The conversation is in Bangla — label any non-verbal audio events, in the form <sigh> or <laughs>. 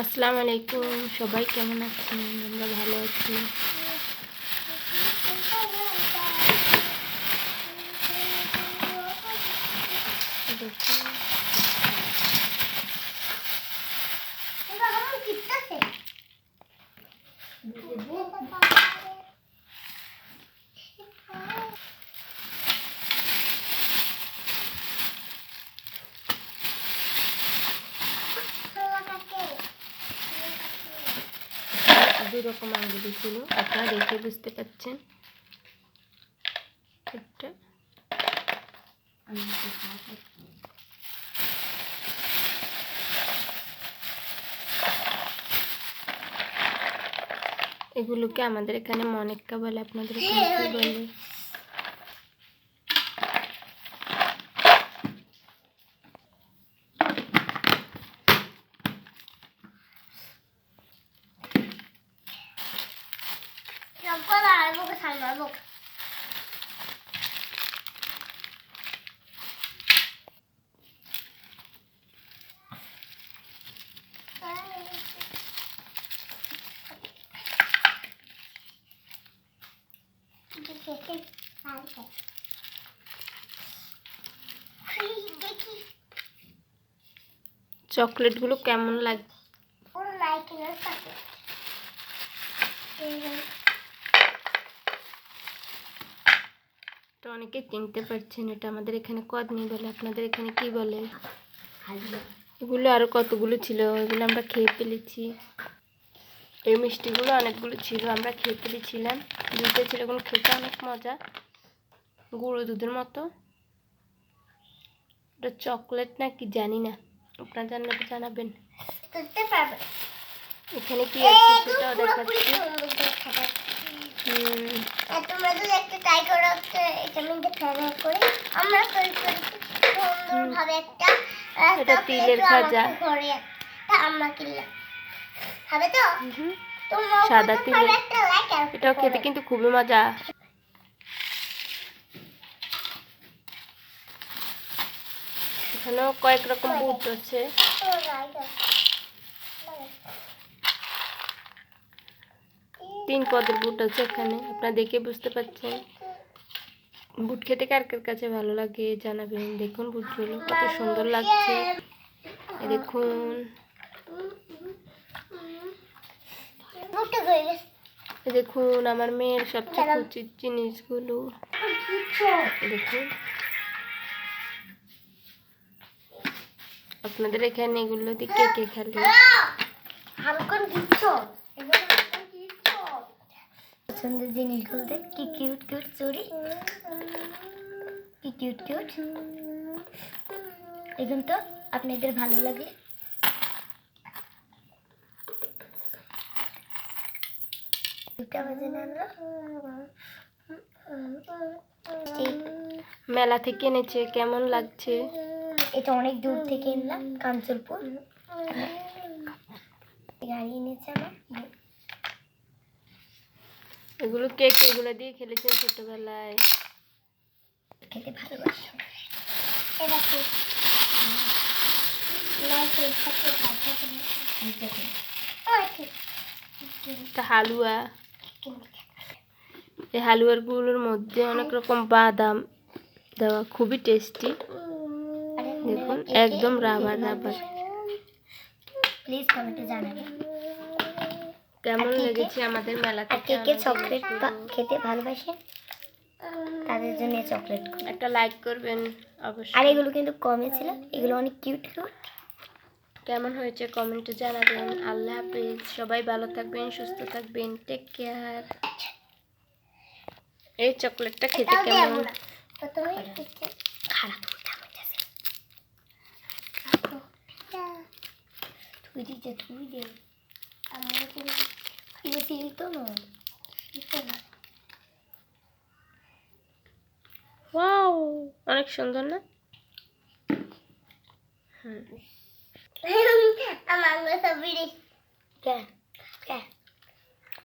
আসসালামু আলাইকুম সবাই কেমন আছেন? আমরা ভালো আছি। দেখুন, দুই রকম আঙ্গুলি ছিল, আপনারা দেখে বুঝতে পাচ্ছেন একটা এগুলোকে আমাদের এখানে মনেক্কা বলে আপনাদের এখানে কি বলে চকলেটগুলো কেমন লাগে এটা অনেকে চিনতে পারছেন এটা আমাদের এখানে কদনি বলে আপনাদের এখানে কি বলে? এগুলো আরও কতগুলো ছিল? এগুলো আমরা খেয়ে ফেলেছি। এই মিষ্টিগুলো অনেকগুলো ছিল আমরা খেয়ে ফেলেছিলাম। দুধে ছিল এগুলো খেতে অনেক মজা। গুঁড়ো দুধের মতো। এটা চকলেট না কি জানি না। আপনারা জানলে তো জানাবেন। এখানে কি আছে সেটাও দেখাচ্ছি। তোমরা যদি একটা ট্রাই করো এটা মধ্যে ফ্রাই করে। আমরা করি সুন্দরভাবে একটা এটা তিলের ঘরে একটা আম্মা কিনলাম হবে তো? তোমরা সাদা তিলের। এটাও খেতে কিন্তু খুবই মজা। এখানেও কয়েক রকম বুট আছে। তিন পদের বুট আছে এখানে। আপনারা দেখে বুঝতে পারছেন। বুট খেতে কার কার কাছে ভালো লাগে জানাবেন। দেখুন বুটগুলো কত সুন্দর লাগছে। দেখুন। দেখুন আমার মেয়ের সবচেয়ে উচিত জিনিসগুলো। দেখুন। আপনাদের এখানে এগুলো দিয়ে কে কে খেলে? পছন্দের জিনিসগুলো দেখ কি কিউট কিউট চুরি? কি কিউট কিউট দেখুন তো আপনাদের ভালো লাগে? মেলা থেকে এনেছে কেমন লাগছে? এটা অনেক দূর থেকে এনলাম কাঞ্চলপুর গাড়ি এনেছে আমার। এগুলো কে কে এগুলো দিয়ে খেলেছেন ছোটবেলায়। খেতে ভালোবাসি। কি হালুয়া। এই হালুয়ারগুলোর মধ্যে অনেক রকম বাদাম দেওয়া খুবই টেস্টি দেখুন একদম রাবার রাবার। প্লিজ কমেন্টে জানাবেন কেমন? লেগেছে আমাদের মেলা আর থেকে কে কে চকলেট? খেতে ভালোবাসেন তাদের জন্য চকলেট একটা লাইক করবেন অবশ্যই। আর এগুলো কিন্তু কমে ছিল। এগুলো অনেক কিউট কিউট কেমন হয়েছে কমেন্টে জানাবেন। আল্লাহ হাফিজ। সবাই ভালো থাকবেন সুস্থ থাকবেন। টেক কেয়ার এই চকলেটটা খেতে কেমন? খারাপ। তুই দিতে তুই দে। সিল তো নয় সিল না। ওয়াও অনেক সুন্দর না? হুম <laughs> আমার সব বিড়ি। কে কে